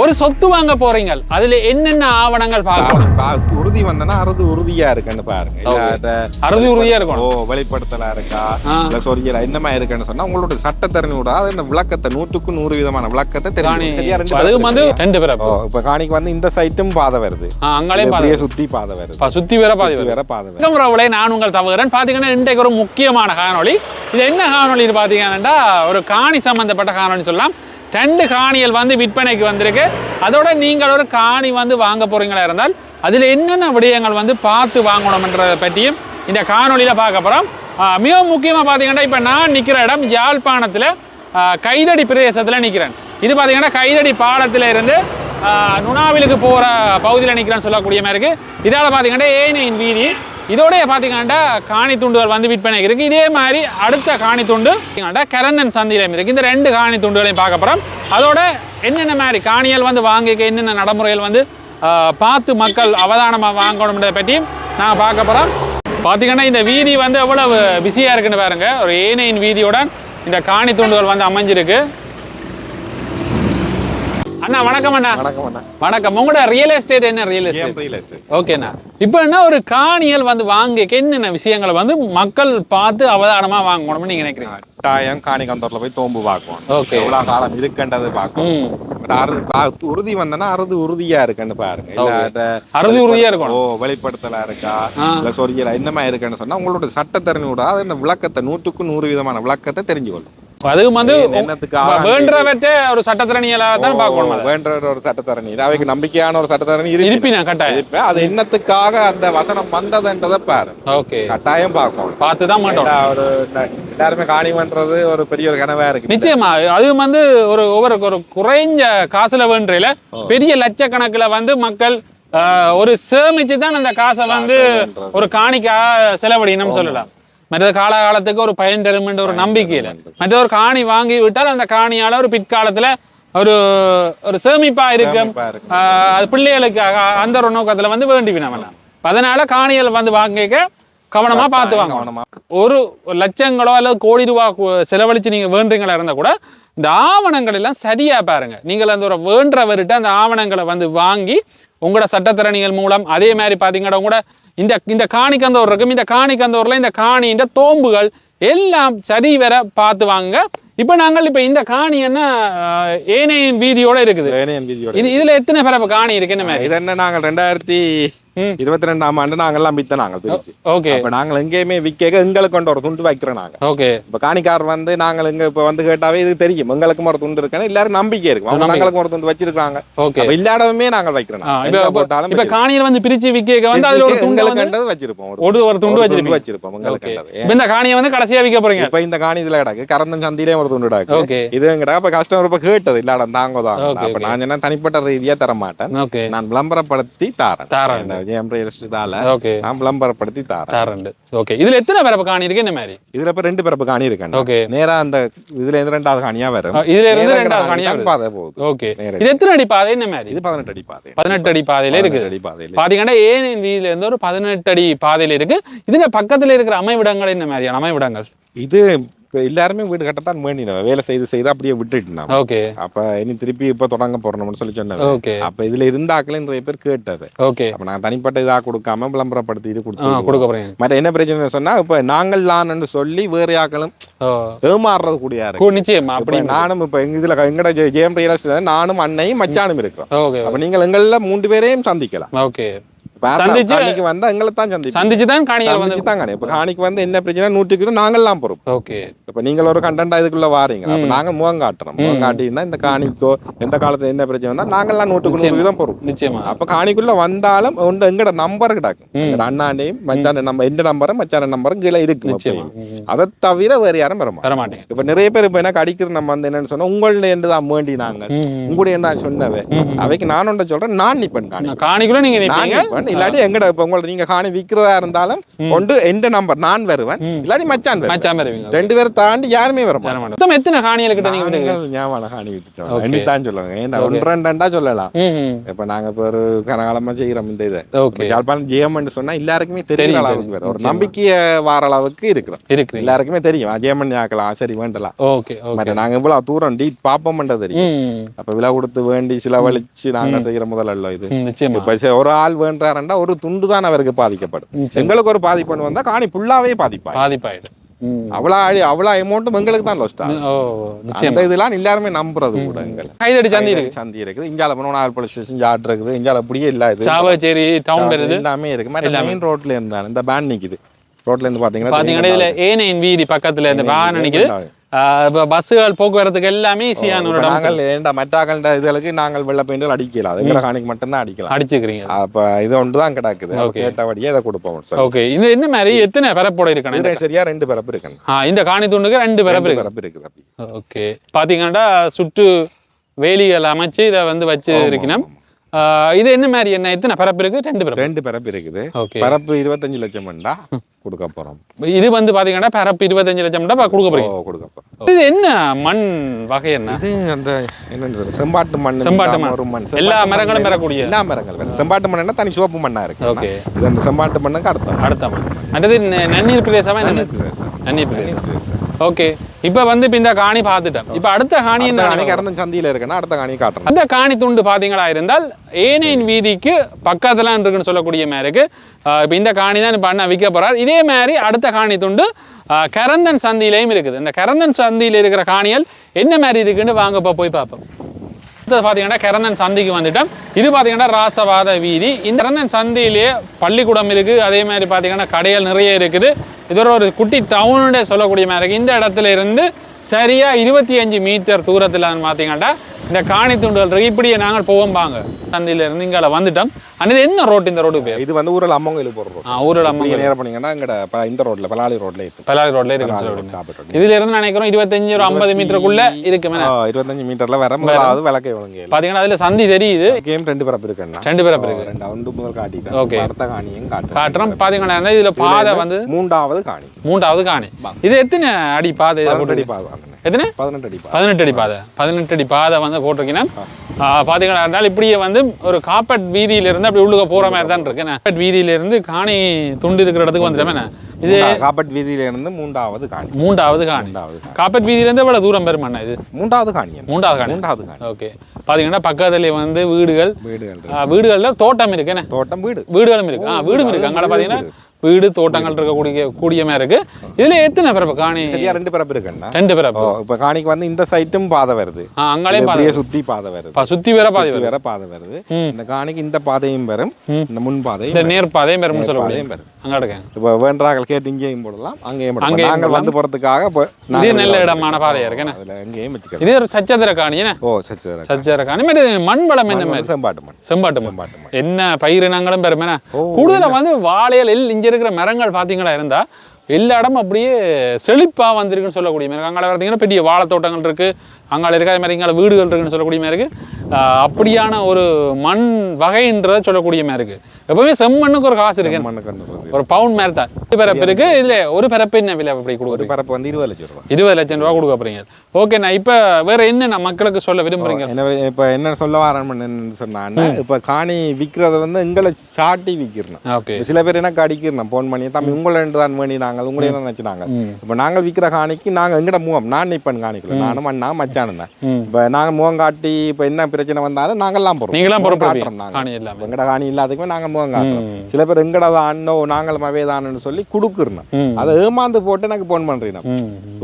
ஒரு சொத்து வாங்க போறீங்க அதுல என்னென்ன ஆவணங்கள் பார்க்கணும் உறுதி வந்தனா அறுது உறுதியா இருக்குன்னு பாருங்க. அறுதி உறுதியா ஓ இருக்கணும் வெளிப்படுத்தலா இருக்கா. இல்ல சொரியலா என்னமா இருக்குன்னு சொன்னா உங்களோட சட்டத்தரணியோட அந்த விளக்கத்தை நூற்றுக்கு நூறு விதமான விளக்கத்தை தெரியும் அது வந்து. ரெண்டு பேரை? ஓ இப்ப காணிக்கு வந்து இந்த சைட்டும் பாதை வருது. அங்காலே பாதி இப்படியே சுத்தி பாதை வருது. சுத்தி வேற பாதி வேற பாதை வருது. உறவுகளே நான் உங்கள் தவறுகிறேன். பார்த்தீங்கன்னா இன்றைக்கு ஒரு முக்கியமான காணொளி. இது என்ன காணொளின்னு பார்த்தீங்கன்னா ஒரு காணி சம்பந்தப்பட்ட காணொளி சொல்லலாம். ரெண்டு காணிகள் வந்து விற்பனைக்கு வந்திருக்கு. அதோட நீங்கள் ஒரு காணி வந்து வாங்க போகிறீங்களா இருந்தால் அதில் என்னென்ன விடயங்கள் வந்து பார்த்து வாங்கணும்ன்றதை பற்றியும் இந்த காணொளியில் பார்க்க போகிறோம் மிக முக்கியமாக பார்த்தீங்கன்னா இப்போ நான் நிற்கிற இடம் யாழ்ப்பாணத்தில் கைதடி பிரதேசத்தில் நிற்கிறேன் இது பார்த்தீங்கன்னா கைதடி பாலத்தில் இருந்து நுணாவிலுக்கு போகிற பகுதியில் நிற்கிறேன்னு சொல்லக்கூடிய மாதிரி இருக்குது இதால் பார்த்தீங்கன்னா ஏனையின் வீதி இதோடய பார்த்தீங்கன்னா காணி துண்டுகள் வந்து விற்பனைக்கு இருக்குது இதே மாதிரி அடுத்த காணி துண்டு பார்த்தீங்கன்னா கரந்தன் சந்தையிலையும் இருக்குது இந்த ரெண்டு காணி துண்டுகளையும் பார்க்க போகிறோம் அதோட என்னென்ன மாதிரி காணிகள் வந்து வாங்கிக்க என்னென்ன நடைமுறைகள் வந்து பார்த்து மக்கள் அவதானமாக வாங்கணுன்றதை பற்றியும் நான் பார்க்க போகிறோம் பார்த்திங்கன்னா இந்த வீதி வந்து எவ்வளவு பிஸியாக இருக்குன்னு பாருங்கள் ஒரு ஏனையின் வீதியுடன் இந்த காணி துண்டுகள் வந்து அமைஞ்சிருக்கு. அண்ணா வணக்கம் அண்ணா. வணக்கம் அண்ணா. வணக்கம். உங்களோட ரியல் எஸ்டேட் என்ன ரியல் எஸ்டேட் ரியல் எஸ்டேட் ஓகேண்ணா இப்போ என்ன ஒரு காணியல் வந்து வாங்கிக்க என்னென்ன விஷயங்களை வந்து மக்கள் பார்த்து அவதானமா வாங்கணும்னு நீங்க நினைக்கிறீங்க? கட்டாயம் காணி கந்தூர்ல போய் தோம்பு பார்க்கணும். ஓகே எவ்வளவு காலம் இருக்குன்றது பார்க்கணும். உறுதி வந்தனா அறுது உறுதியா இருக்குன்னு பாருங்க. அறுதி உறுதியா ஓ இருக்கணும் வெளிப்படுத்தலா இருக்கா. இல்ல சொரியலா என்னமா இருக்குன்னு சொன்னா உங்களோட சட்டத்தரணியோட அந்த விளக்கத்தை நூற்றுக்கு நூறு விதமான விளக்கத்தை தெரிஞ்சுக்கொள்ளும். அதுவும் வந்து வேண்டவற்றை ஒரு சட்டத்திறனியலாக தான் பார்க்கணும் அதை. வேண்ட ஒரு சட்டத்தரணி. அவைக்கு நம்பிக்கையான ஒரு சட்டத்தரணி இருப்பினா கட்டாயம். இருப்ப அது என்னத்துக்காக அந்த வசனம் வந்ததுன்றதை பாரு. ஓகே. கட்டாயம் பார்க்கணும். பார்த்து தான் மாட்டோம். ஒரு எல்லாருமே காணி பண்றது ஒரு பெரிய ஒரு கனவா இருக்கு நிச்சயமா. அது வந்து ஒரு ஒவ்வொரு ஒரு குறைஞ்ச காசுல வேண்டையில பெரிய லட்சக்கணக்குல வந்து மக்கள் ஒரு சேமிச்சு தான் அந்த காசை வந்து. ஒரு காணிக்கா செலவழிக்கணும்னு சொல்லலாம். மற்றது காலகாலத்துக்கு ஒரு பயன் தரும்ன்ற ஒரு நம்பிக்கையில. மற்ற ஒரு காணி வாங்கி விட்டால் அந்த காணியால ஒரு பிற்காலத்துல ஒரு ஒரு சேமிப்பா இருக்கும் அது பிள்ளைகளுக்காக அந்த ஒரு நோக்கத்துல வந்து வேண்டி வினவலாம் அதனால காணிகள் வந்து வாங்கிக்க கவனமா பார்த்து வாங்க. கவனமா. ஒரு லட்சங்களோ அல்லது கோடி ரூபா செலவழிச்சு நீங்க வேண்டுங்களா இருந்தா கூட இந்த ஆவணங்கள் எல்லாம் சரியா பாருங்க. நீங்கள் அந்த ஒரு வேண்டவர்கிட்ட அந்த ஆவணங்களை வந்து வாங்கி உங்களோட சட்டத்திறனிகள் மூலம் அதே மாதிரி பாத்தீங்கன்னா கூட இந்த இந்த காணிக்கந்தோர் இருக்கும் இந்த காணிக்கந்தோர்ல இந்த காணின்ற தோம்புகள் எல்லாம் சரி வர பார்த்து வாங்க இப்போ நாங்கள் இப்போ இந்த காணி என்ன ஏனையின் வீதியோட இருக்குது. இது இதுல எத்தனை பிறப்பு காணி இருக்கு? என்ன மாதிரி? இது என்ன நாங்கள் ரெண்டாயிரத்தி. இருபத்தி ரெண்டாம் ஆண்டு நாங்கெல்லாம் வித்த நாங்கள் பிரிச்சு ஓகே அப்ப நாங்கள் எங்கேயுமே விற்க எங்களுக்கு கொண்டு ஒரு துண்டு வைக்கிறோம் நாங்க ஓகே இப்ப காணிக்கார் வந்து நாங்கள் இங்க இப்ப வந்து கேட்டாவே இது தெரியும் எங்களுக்கும் ஒரு துண்டு இருக்குன்னு எல்லாரும் நம்பிக்கை இருக்கும் அவங்க. நாங்களுக்கும் ஒரு துண்டு வச்சிருக்காங்க ஓகே இல்லாதவமே நாங்கள் வைக்கிறோம் நாங்க. இப்ப- எங்க போட்டாலும் இப்ப வச்சிருப்போம். காணியில வந்து பிரிச்சு விற்க வந்து அதுல ஒரு துண்டு எங்களுக்கு வந்து கண்டது வச்சிருப்போம் ஒரு ஒரு துண்டு வச்சிருப்போம் கண்டது. இப்ப இந்த காணியை வந்து கடைசியா விற்க போறீங்க இப்ப இந்த காணி இதுல கிடக்கு கரந்தன் சந்தியிலே ஒரு துண்டு கிடக்கு ஓகே இது எங்கடா இப்ப கஸ்டமர் இப்ப கேட்டது இல்லாட தாங்க தான் அப்ப. நான் என்ன தனிப்பட்ட ரீதியா தர மாட்டேன் நான் விளம்பரப்படுத்தி தாரேன் தாரேன். இந்த ரியல் எஸ்டேட்டால ஓகே நான் விளம்பரப்படுத்தி தாரேன் தாரண்டு ஓகே இதுல எத்தனை பிறப்பு காணி இருக்கு? என்ன மாதிரி? இதுல இப்ப ரெண்டு பிறப்பு காணி இருக்கேன் ஓகே நேரா அந்த இதுல இருந்து ரெண்டாவது காணியா வரும். இதுல இருந்து ரெண்டாவது காணியா. பாதை போகுது. ஓகே இது எத்தனை அடி பாதை? என்ன மாதிரி? இது பதினெட்டு அடி பாதை. பதினெட்டு அடி பாதையில பதினெட்டு அடி பாதையில பாத்தீங்கன்னா ஏனின் வீதியில இருந்து ஒரு பதினெட்டு அடி பாதையில இருக்கு? இதுல பக்கத்துல இருக்கிற அமைவிடங்கள் என்ன மாதிரியான அமைவிடங்கள்? இது இப்ப எல்லாருமே வீடு கட்டத்தான் வேண்டினோம். வேலை செய்து செய்து அப்படியே விட்டுட்டு நான் ஓகே. அப்ப இனி திருப்பி இப்ப தொடங்க போறோம்னு சொல்லி சொன்னேன் ஓகே. அப்ப இதுல இருந்தாக்களே நிறைய பேர் கேட்டது. ஓகே. அப்ப நான் தனிப்பட்ட இதா கொடுக்காம விளம்பரப்படுத்தி இது கொடுத்து கொடுக்க போறீங்க. மற்ற என்ன பிரச்சனை சொன்னா இப்ப நாங்கள் லான்னு சொல்லி வேற ஆக்களும் ஓ. ஏமாறுறது கூடியா இருக்கு. கு- நிச்சயமா. அப்படி நானும் இப்ப எங்க இதுல எங்கட ஜேஎம் ரியல் நானும் அண்ணையும் மச்சானும் இருக்கிறோம். அப்ப நீங்கள் எங்கள மூன்று பேரையும் சந்திக்கலாம். ஓகே. சந்திச்சு- காணிக்கு வந்தா எங்களை தான் சந்திப்போம் சந்திச்சு தான் காணிகள் வந்து சந்திச்சு தான் காணி இப்ப காணிக்கு வந்து என்ன பிரச்சனை நூற்றுக்கு நாங்கள்லாம் பொறுப்பு. ஓகே. இப்ப நீங்கள் ஒரு கண்டென்ட் இதுக்குள்ள வாரீங்க அப்ப ம். நாங்க முகம் காட்டுறோம். முகம். காட்டினா இந்த காணிக்கோ எந்த காலத்துல என்ன பிரச்சனை வந்தா நாங்கெல்லாம் நூற்றுக்கு. நூறு தான் பொறுப்பு. நிச்சயமா. அப்ப காணிக்குள்ள வந்தாலும் உண்டு எங்கட நம்பர் கிடக்கும். எங்கட அண்ணாண்டையும் மச்சான நம்பர் எந்த நம்பரும் மச்சான நம்பரும் கீழே. ம். அதை தவிர வேற யாரும் வர மாட்டாங்க. இப்ப நிறைய பேர் இப்ப எனக்கு அடிக்கிற நம்ம வந்து என்னன்னு சொன்னா உங்கள என்று தான் வேண்டினாங்க. உங்களுடைய என்ன சொன்னவே. அவைக்கு நான் ஒன்றை சொல்றேன் நான் நிப்பேன் காணி. காணிக்குள்ள நீங்க இல்லாட்டி எங்கட இப்ப உங்களை நீங்க காணி விக்கிறதா இருந்தாலும் ஒன்று எந்த நம்பர் நான் வருவேன். இல்லாட்டி மச்சான் மச்சான் வருவீங்க ரெண்டு பேரும் தாண்டி யாருமே வர மொத்தம் எத்தனை காணிகள் கிட்ட நீங்க ஞாபகம் காணி விட்டுட்டோம். எண்ணித்தான் சொல்லுவாங்க. ஏன்னா. ஒன்று ரெண்டா சொல்லலாம். இப்ப நாங்க இப்ப ஒரு கனகாலமா செய்யறோம் இந்த இதை. ஓகே. யாழ்ப்பாணம் ஜெயமன் சொன்னா எல்லாருக்குமே தெரியும் அளவுக்கு. வேற ஒரு. நம்பிக்கைய வார அளவுக்கு இருக்கிறோம். இருக்கு எல்லாருக்குமே தெரியும். ஜெயமன் ஆக்கலாம் சரி வேண்டலாம். ஓகே மற்ற நாங்க இவ்வளவு தூரம் டீப் பாப்போம்ன்றது தெரியும். அப்ப விலை கொடுத்து வேண்டி செலவழிச்சு நாங்க செய்யற முதல் அல்ல இது. இப்ப ஒரு ஆள் வேண்டாரண்டா ஒரு துண்டு தான் அவருக்கு பாதிக்கப்படும். எங்களுக்கு ஒரு பாதிப்பு வந்தா காணி ஃபுல்லாவே பாதிப்பா பாதிப்பாயிடு ம். அவ்வளோ அவ்வளோ அமௌண்ட்டும் எங்களுக்கு தான் லோஸ்டா அந்த இதெல்லாம் எல்லாருமே நம்புறது கூட எங்களை கைதடி சந்தி இருக்கு சந்தி இருக்குது. இங்கால போனோம் நாலு போலீஸ் ஸ்டேஷன் ஜாட் இருக்குது. இங்கால அப்படியே இல்ல இது. சாவச்சேரி டவுன் வருது எல்லாமே இருக்கு மற்ற மெயின் ரோட்ல இருந்தாங்க இந்த பேன் நிக்குது. ரோட்ல இருந்து பாத்தீங்கன்னா பாத்தீங்கன்னா இதுல ஏனையின் வீதி பக்கத்துல இந்த வாகனம் நிக்குது. இப்ப பஸ்ஸுகள் போக்குவரத்துக்கு எல்லாமே ஈஸியான ஒரு நாங்கள் ஏண்டா மற்றாக்கள்ட இதுகளுக்கு நாங்கள் வெள்ள பெயிண்டில் அடிக்கலாம் எங்களை காணிக்கு மட்டும்தான் அடிக்கலாம். அடிச்சுக்கிறீங்க. அப்ப இது ஒன்று தான் கிடக்குது. கேட்டபடியே இதை கொடுப்போம் சார். ஓகே. இது என்ன மாதிரி? எத்தனை பரப்போட இருக்கணும் இந்த- சரியா ரெண்டு பிறப்பு இருக்கு இந்த காணி துண்டுக்கு ரெண்டு பரப்பு ரெண்டு இருக்கு பிறப்பு இருக்குது ஓகே. பாத்தீங்கன்னா சுற்று வேலிகள் அமைச்சு இதை வந்து வச்சு இருக்கணும். இது என்ன மாதிரி என்ன? எத்தனை பரப்பு இருக்கு? ரெண்டு பரப்பு. ரெண்டு பிறப்பு இருக்குது. ஓகே. பிறப்பு இருபத்தஞ்சு லட்சம் வேண்டா கொடுக்க போறோம். இது வந்து பாத்தீங்கன்னா பரப்பு இருபத்தஞ்சு லட்சம் மட்டும் கொடுக்க ஓ, கொடுக்க போறோம். இது என்ன மண் வகை என்ன? இது அந்த சொல்ற செம்பாட்டு மண் செம்பாட்டு மண். ஒரு மண். எல்லா மரங்களும் பெறக்கூடிய எல்லா மரங்கள் வேணும். செம்பாட்டு மண்ணுன்னா தனி சிவப்பு மண்ணா இருக்கு. ஓகே. இது அந்த செம்பாட்டு மண்ணுக்கு அர்த்தம். அடுத்த மண். என்ன? நன்னீர் பிரதேசம். நன்னீர் பிரதேசம். நன்னீர் பிரதேசம். ஓகே இப்போ வந்து இப்போ இந்த காணி பார்த்துட்டோம். இப்போ அடுத்த காணி என்ன காணி கறந்த சந்தியில இருக்குன்னா அடுத்த காணி காட்டுறேன் அந்த காணி துண்டு பார்த்தீங்களா இருந்தால் ஏனையின் வீதிக்கு பக்கத்துல இருக்குன்னு சொல்லக்கூடிய மாதிரி இருக்கு. இப்போ இந்த காணி தான் இப்போ அண்ணா விற்க போறார். இதே மாதிரி அடுத்த காணி துண்டு கரந்தன் சந்தியிலையும் இருக்குது. இந்த கரந்தன் சந்தியில் இருக்கிற காணிகள் என்ன மாதிரி இருக்குன்னு வாங்க இப்போ போய் பார்ப்போம். அடுத்தது பார்த்தீங்கன்னா கரந்தன் சந்திக்கு வந்துட்டோம். இது பார்த்தீங்கன்னா ராசவாத வீதி. இந்த கரந்தன் சந்தியிலேயே பள்ளிக்கூடம் இருக்குது அதே மாதிரி பார்த்தீங்கன்னா கடைகள் நிறைய இருக்குது. இது ஒரு ஒரு குட்டி டவுனுடைய சொல்லக்கூடிய மாதிரி இருக்குது இந்த இடத்துல இருந்து சரியா இருபத்தி அஞ்சு மீட்டர் தூரத்தில் பார்த்தீங்கன்னா இந்த காணி துண்டுகள் இருக்கு. இப்படியே நாங்கள் போவோம் பாங்க சந்தியில இருந்து இங்கே வந்துட்டோம் ஆனால் என்ன ரோட் இந்த ரோடு பேர்? இது வந்து ஊரில் அம்மங்கோயில் போடுற ஆ ஊரில் அம்மா நீங்க நேரம் பண்ணீங்கன்னா இங்கட ப- இந்த ரோட்ல பலாலி ரோட்ல இருக்கு. ரோட்ல பலாலி சொல்லி ரோட், காப்பி ரோட். இதுல இருந்து நினைக்கிறோம் இருபத்தஞ்சு ஒரு ஐம்பது மீட்டருக்குள்ள இருக்கு இருபத்தஞ்சு மீட்டர்ல வர முதலாவது விளக்கை விளங்கையில் பாத்தீங்கன்னா அதுல சந்தி தெரியுது. கேம் ரெண்டு பிறப்பு இருக்குன்னா ரெண்டு பிறப்பு இருக்கு. ரெண்டு ஒன்று முதல் காட்டிட்டேன் Okay. அடுத்த காணியும் காட்டுறோம். பாத்தீங்கன்னா இதுல பாதை வந்து மூன்றாவது காணி. மூன்றாவது காணி. இது எத்தனை அடி பாதை? அடி பாதை. எத்தனை? பதினெட்டு அடி பாதை. பதினெட்டு அடி பாதை. பதினெட்டு அடி பாதை வந்து போட்டிருக்கீங்கன்னா பார்த்தீங்கன்னா இப்படியே வந்து ஒரு காப்பட் வீதியில இருந்து அப்படி உள்ளுக போற மாதிரி தான் இருக்கு. காப்பட் வீதியில இருந்து காணி துண்டு இருக்கிற இடத்துக்கு வந்துட்டோமே. இது காப்பட் வீதியில இருந்து மூன்றாவது காணி. மூன்றாவது காணி. காப்பட் வீதியில இருந்து எவ்வளவு தூரம் பெருமண்ணா இது? மூன்றாவது காணி? மூன்றாவது காணி. மூன்றாவது காணி. ஓகே. பாத்தீங்கன்னா பக்கத்துல வந்து வீடுகள் வீடுகள் வீடுகள்ல தோட்டம் இருக்கு. என்ன? தோட்டம் வீடு. வீடுகளும் இருக்கு. ஆ வீடும் இருக்கு. அங்கே பாத்தீங்கன்னா வீடு தோட்டங்கள் இருக்கக்கூடிய கூடியமே இருக்கு. இதுல எத்தனை பிறப்பு? காணி சரியா ரெண்டு பிறப்பு இருக்குன்னா ரெண்டு பிறப்பு. இப்ப காணிக்கு வந்து இந்த சைட்டும் பாதை வருது. ஆ அங்காலையும் பாதை அப்படியே சுத்தி பாதை வருது. சுத்தி வேற பாதை வரும் வேற பாதை வருது. இந்த காணிக்கு இந்த பாதையும் வரும். இந்த முன் பாதையும் இந்த நேர் பாதையும் பெரும்னு சொல்லக்கூடிய. வரும். அங்க இப்போ வேண்டார்கள் கேட்டு இங்கேயும் போடலாம் அங்கேயும் அங்கேயும் நாங்கள் வந்து போறதுக்காக இது நல்ல இடமான பாதையா இருக்கு என்ன? அதுல எங்கேயும் வச்சுக்கலாம் இது ஒரு சச்சத்திர காணி ஓ சரி சச்சத்திர காணி. மாதிரி மண் வளம் என்ன மாதிரி? செம்பாட்டு மண். செம்பாட்டு மண். என்ன பயிரினங்களும் பெருமைனா ஓ, கூடுதலா வந்து வாழைகள் எல் இங்க இருக்கிற மரங்கள் பாத்தீங்களா இருந்தா எல்லா இடமும் அப்படியே செழிப்பா வந்திருக்குன்னு சொல்லக்கூடிய மாதிரி அங்கே பார்த்தீங்கன்னா பெரிய வாழைத்தோட்டங்கள் இருக்கு அங்கால இருக்காத மாதிரி இங்கால வீடுகள் இருக்குன்னு சொல்லக்கூடிய மாதிரி இருக்கு. ஆஹ் அப்படியான ஒரு மண் வகைன்றத சொல்லக்கூடிய மாதிரி இருக்கு. எப்பவுமே செம்மண்ணுக்கு ஒரு காசு இருக்கு. ஒரு பவுண்ட் மாதிரி தான். இது பிறப்பு இருக்கு. இதுல ஒரு பிறப்பு என்ன விலை அப்படி ஒரு கொடுக்குறீங்க பரப்பு வந்து இருபது லட்சம் ரூபா இருபது லட்சம் ரூபா கொடுக்க போறீங்க. ஓகே நான் இப்ப வேற என்ன நான் மக்களுக்கு சொல்ல விரும்புறீங்க? இப்போ என்ன சொல்ல வரேன்னு சொன்னான்னா இப்போ காணி விற்கிறத வந்து எங்களை சாட்டி விற்கிறோம் ஓகே சில பேர் என்ன அடிக்கிறோம் ஃபோன் பண்ணி தம்பி உங்களை தான் வேண்டி நாங்கள் உங்களே தான் நினச்சினாங்க. இப்போ நாங்கள் விற்கிற காணிக்கு நாங்கள் எங்கட மூவம் நான் நிற்பேன் காணிக்கல நானும் அண்ணா மச்சானும் ம். இப்போ நாங்கள் முகம் காட்டி இப்போ என்ன பிரச்சனை வந்தாலும் நாங்கள்லாம் போகிறோம் நீங்களாம் காட்டுறோம் நாங்கள் எங்கட காணி இல்லாததுக்குமே நாங்கள் முகம் காட்டுறோம். சில பேர் எங்கட தானோ நாங்கள் மவேதானு சொல்லி கொடுக்குறோம் அதை ஏமாந்து போட்டு எனக்கு ஃபோன் பண்ணுறீங்க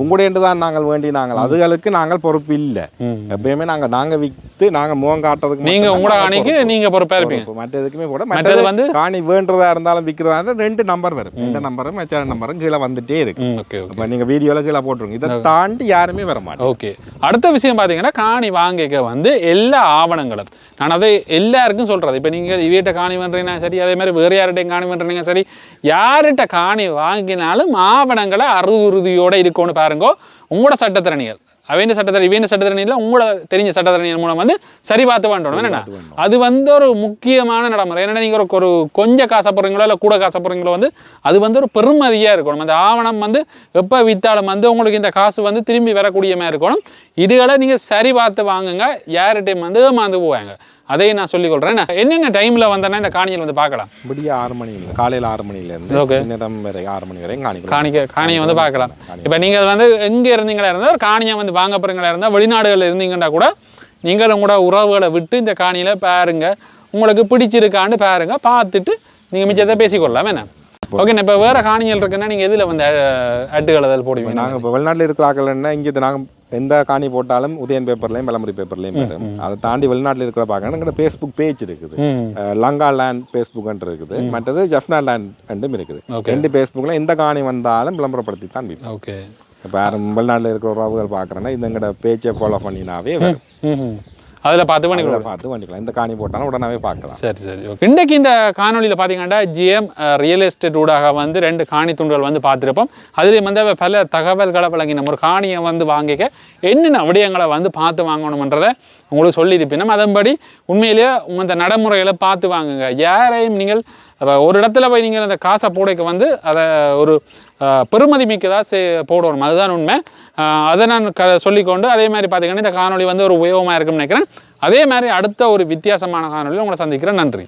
உங்களுடைய தான் நாங்கள் வேண்டி நாங்கள் அதுகளுக்கு நாங்கள் பொறுப்பு இல்லை. எப்பயுமே நாங்கள் நாங்கள் விற்று நாங்கள் முகம் காட்டுறதுக்கு நீங்க உங்களோட காணிக்கு. நீங்க பொறுப்பா இருப்பீங்க. மற்ற எதுக்குமே கூட மற்றது வந்து காணி வேண்டுறதா இருந்தாலும் விற்கிறதா இருந்தாலும் ரெண்டு நம்பர் வரும். ரெண்டு நம்பரும் மற்ற நம்பரும் கீழே வந்துட்டே இருக்கு. ஓகே இப்போ நீங்கள் வீடியோவில் கீழே போட்டுருங்க. இதை தாண்டி யாருமே வர மாட்டாங்க ஓகே. அடுத்த விஷயம் பார்த்தீங்கன்னா காணி வாங்கிக்க வந்து எல்லா ஆவணங்களும். நான் அதை எல்லாருக்கும் சொல்றது. இப்போ நீங்கள் இவர்கிட்ட காணி பண்ணுறீங்கன்னா சரி அதே மாதிரி வேறு யார்கிட்டையும் காணி பண்ணுறீங்க சரி யார்கிட்ட காணி வாங்கினாலும் ஆவணங்களை அறுதி உறுதியோட இருக்கும்னு பாருங்க. உங்களோட சட்டத்திறனிகள் அவன் சட்டத்தரணி இவன் சட்டத்தரணியில் உங்களோட தெரிஞ்ச சட்டத்தரணியின் மூலம் வந்து சரி பார்த்து வேண்டணும் வேண்டணும். அது வந்து ஒரு முக்கியமான நடைமுறை. ஏன்னா நீங்கள் ஒரு ஒரு கொஞ்சம் காசப்படுறீங்களோ இல்லை கூட காசப்படுறீங்களோ வந்து அது வந்து ஒரு பெருமதியாக இருக்கணும். அந்த ஆவணம் வந்து எப்போ வித்தாலும் வந்து உங்களுக்கு இந்த காசு வந்து திரும்பி வரக்கூடிய மாதிரி இருக்கணும். இதுகளை நீங்கள் சரி பார்த்து வாங்குங்க. யார்கிட்டையும் வந்து ஏமாந்து போவாங்க. அதையும் நான் சொல்லிக் கொள்கிறேன் என்னென்ன டைமில் வந்தேன்னா இந்த காணியில் வந்து பார்க்கலாம். விடிய ஆறு மணியில் காலையில் ஆறு மணிலேருந்து Okay. நேரம் வரை ஆறு மணி வரையும் காணிக்கலாம் காணிக்க காணியை வந்து பார்க்கலாம். இப்போ நீங்கள் வந்து எங்கே இருந்தீங்களா இருந்தால் ஒரு காணியை வந்து வாங்க போகிறீங்களா இருந்தால் வெளிநாடுகளில் இருந்தீங்கன்னா கூட நீங்கள் உங்களோட உறவுகளை விட்டு இந்த காணியில் பாருங்க. உங்களுக்கு பிடிச்சிருக்கான்னு பாருங்க. பார்த்துட்டு நீங்கள் மிச்சத்தை பேசிக்கொள்ளலாம். என்ன? ஓகே இப்போ வேறு காணிகள் இருக்குன்னா நீங்கள் எதில் வந்து அட்டுகள் அதில் போடுவீங்க? நாங்கள் இப்போ வெளிநாட்டில் இருக்கிற ஆக்கலன்னா இங்கே நாங்கள் எந்த காணி போட்டாலும் உதயன் பேப்பர்லையும் விளம்பரி பேப்பர்லையும் வரும். அதை தாண்டி வெளிநாட்டில் இருக்கிற பார்க்கணும் எங்கள்கிட்ட ஃபேஸ்புக் பேஜ் இருக்குது. லங்கா லேண்ட் ஃபேஸ்புக்ன்ட்டு இருக்குது. மற்றது ஜஃப்னா லேண்ட் ரெண்டும் இருக்குது ரெண்டு ஃபேஸ்புக்கில் எந்த காணி வந்தாலும் விளம்பரப்படுத்தி தான் ஓகே. இப்போ யாரும் வெளிநாட்டில் இருக்கிற உறவுகள் பார்க்குறேன்னா இது எங்கள்ட பேஜை ஃபாலோ பண்ணினாவே அதில் பார்த்து பண்ணி அதுல பார்த்து பண்ணிக்கலாம். எந்த காணி போட்டாலும் உடனே பார்க்கலாம். சரி சரி. ஓகே. இன்றைக்கு இந்த காணொலியில் பார்த்தீங்கன்னா ஜிஎம் ரியல் எஸ்டேட் ஊடாக வந்து ரெண்டு காணி துண்டுகள் வந்து பார்த்துருப்போம். அதுலேயும் வந்து பல தகவல்களை வழங்கின ஒரு காணியை வந்து வாங்கிக்க என்னென்ன விடயங்களை வந்து பார்த்து வாங்கணுமன்றதை உங்களுக்கு சொல்லியிருப்பினும் அதன்படி உண்மையிலேயே உங்க இந்த நடைமுறைகளை பார்த்து வாங்குங்க. யாரையும் நீங்கள் அப்போ ஒரு இடத்துல போய் நீங்கள் அந்த காசை போடைக்கு வந்து அதை ஒரு பெருமதி மிக்கதாக சே போடணும். அதுதான் உண்மை. அதை நான் க சொல்லிக்கொண்டு அதே மாதிரி பார்த்தீங்கன்னா இந்த காணொளி வந்து ஒரு உபயோகமாக இருக்கும்னு நினைக்கிறேன். அதே மாதிரி அடுத்த ஒரு வித்தியாசமான காணொலியில் உங்களை சந்திக்கிறேன். நன்றி.